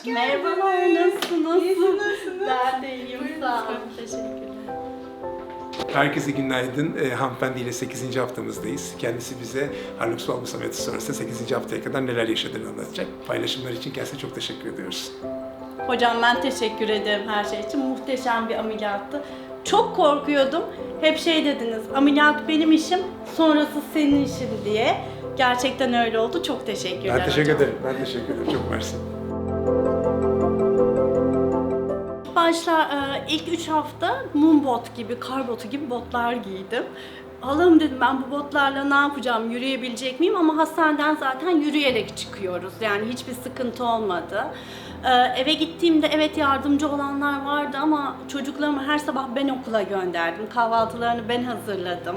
Hoş geldiniz. Merhabalar, nasılsınız? İyisiniz, nasılsınız? Ben de iyiyim, Buyurun sağ olun. Teşekkürler. Herkese günaydın. E, hanımefendiyle 8. haftamızdayız. Kendisi bize Harlem Su alması ameliyatı sonrası 8. haftaya kadar neler yaşadığını anlatacak. Paylaşımlar için kendisine çok teşekkür ediyoruz. Hocam ben teşekkür ederim her şey için. Muhteşem bir ameliyattı. Çok korkuyordum. Hep şey dediniz, ameliyat benim işim, sonrası senin işin diye. Gerçekten öyle oldu. Çok teşekkürler Ben teşekkür hocam. ederim. Ben teşekkür ederim. Çok mersi. Başlar e, ilk 3 hafta mum bot gibi, kar botu gibi botlar giydim. Allah'ım dedim ben bu botlarla ne yapacağım, yürüyebilecek miyim? Ama hastaneden zaten yürüyerek çıkıyoruz. Yani hiçbir sıkıntı olmadı. E, eve gittiğimde evet yardımcı olanlar vardı ama çocuklarımı her sabah ben okula gönderdim. Kahvaltılarını ben hazırladım.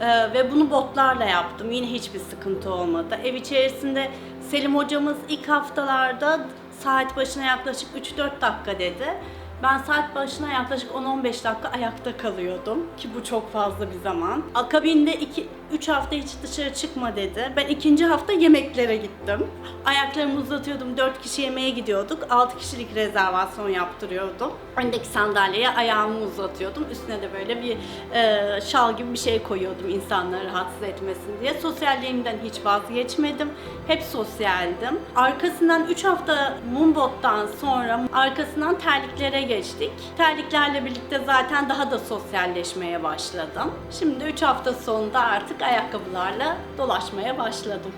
E, ve bunu botlarla yaptım. Yine hiçbir sıkıntı olmadı. Ev içerisinde Selim hocamız ilk haftalarda saat başına yaklaşık 3-4 dakika dedi. Ben saat başına yaklaşık 10-15 dakika ayakta kalıyordum ki bu çok fazla bir zaman. Akabinde 3 hafta hiç dışarı çıkma dedi. Ben ikinci hafta yemeklere gittim. Ayaklarımı uzatıyordum. 4 kişi yemeğe gidiyorduk. 6 kişilik rezervasyon yaptırıyordum. Öndeki sandalyeye ayağımı uzatıyordum. Üstüne de böyle bir e, şal gibi bir şey koyuyordum insanları rahatsız etmesin diye. Sosyalliğimden hiç vazgeçmedim. Hep sosyaldim. Arkasından 3 hafta Mumbot'tan sonra arkasından terliklere geçtik. Terliklerle birlikte zaten daha da sosyalleşmeye başladım. Şimdi 3 hafta sonunda artık ayakkabılarla dolaşmaya başladım.